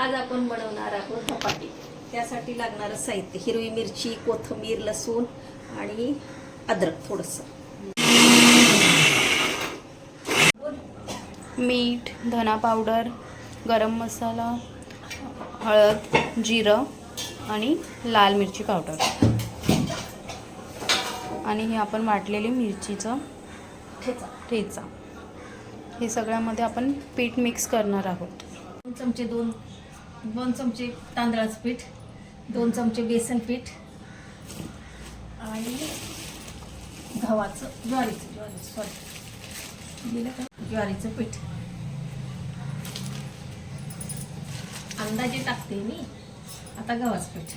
आज आपण बनवणार आहोत धपाटे त्यासाठी लागणारं साहित्य हिरवी मिरची कोथिंबीर लसूण आणि अद्रक थोडंसं. मीठ धना पावडर गरम मसाला हळद जिरं आणि लाल मिरची पावडर. आणि हे आपण वाटलेली मिरचीचं ठेचा. ठेचा. हे सगळ्यामध्ये आपण पीठ मिक्स करणार आहोत. चमचे दोन दोन चमचे तांदळाचं पीठ दोन चमचे बेसन पीठ आणि गव्हाचं ज्वारीचं ज्वारीचं सॉरी दिलं का? ज्वारीचं पीठ. अंदाजे टाकते मी. आता गव्हाचं पीठ.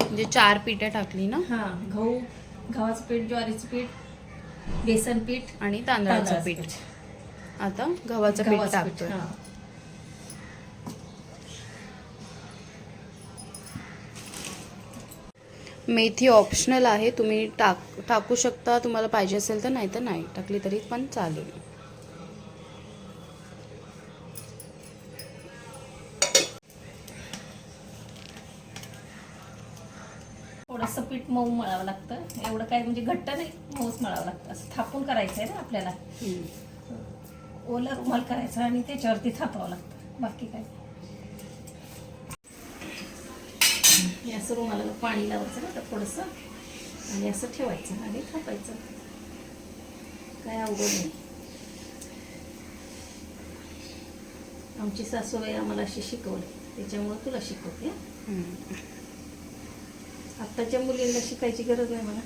म्हणजे चार पिठं टाकली ना? हां गहू गव्हाचं पीठ ज्वारीचं पीठ बेसन पीठ आणि तांदळाचं पीठ. आता गव्हाचं पीठ गव्हाचं पीठ टाकतोय हां मेथी ऑप्शनल आहे. तुम्ही टाक टाकू शकता. तुम्हाला पाहिजे असेल तर नाही तर नाही. टाकली तरी पण चालेल. थोडंसं पीठ मऊ मळावं लागतं. एवढं काय म्हणजे घट्ट नाही मऊच मळावं लागतं. असं थापून करायचं आहे ना आपल्याला. ओला रुमाल करायचा आणि त्याच्यावरती थापावं लागतं. बाकी काय हे असं रुमाला पाणी लावायचं ना तर थोडंसं. आणि असं ठेवायचं आणि थापायचं. काय अवघड नाही. आमची सासूबाई आम्हाला अशी शिकवली. त्याच्यामुळे तुला शिकवते हं. आत्ताच्या मुलींना शिकायची गरज नाही मला.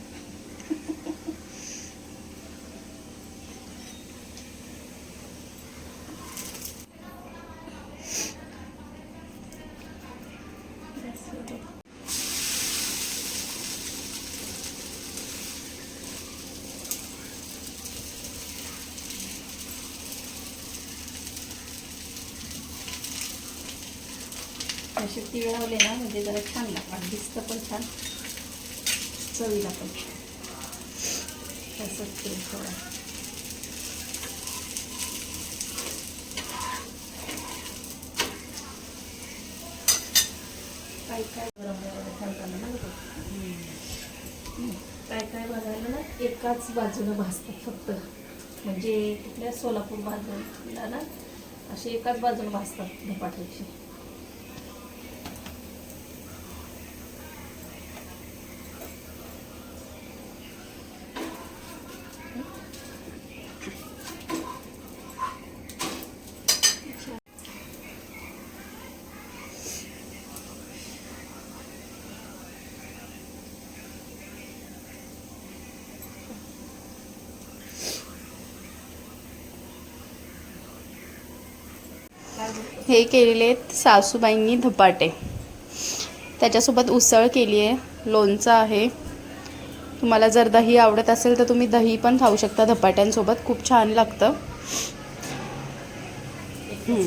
असे तीळ ना म्हणजे जरा छान लागतात. दिसतं पण छान. चवीला पण तसंच तेल थोडं. काय काय ना काय काय बघायला ना एकाच बाजूनं भाजतात फक्त. म्हणजे कुठल्या सोलापूर बाजूला ना असे एकाच बाजूनं भाजतात धपाट्याचे. हे केलेले आहेत सासूबाईंनी धपाटे. त्याच्यासोबत उसळ केली आहे लोणचं आहे. तुम्हाला जर दही आवडत असेल तर तुम्ही दही पण खाऊ शकता धपाट्यांसोबत. खूप छान लागतं. हम्म.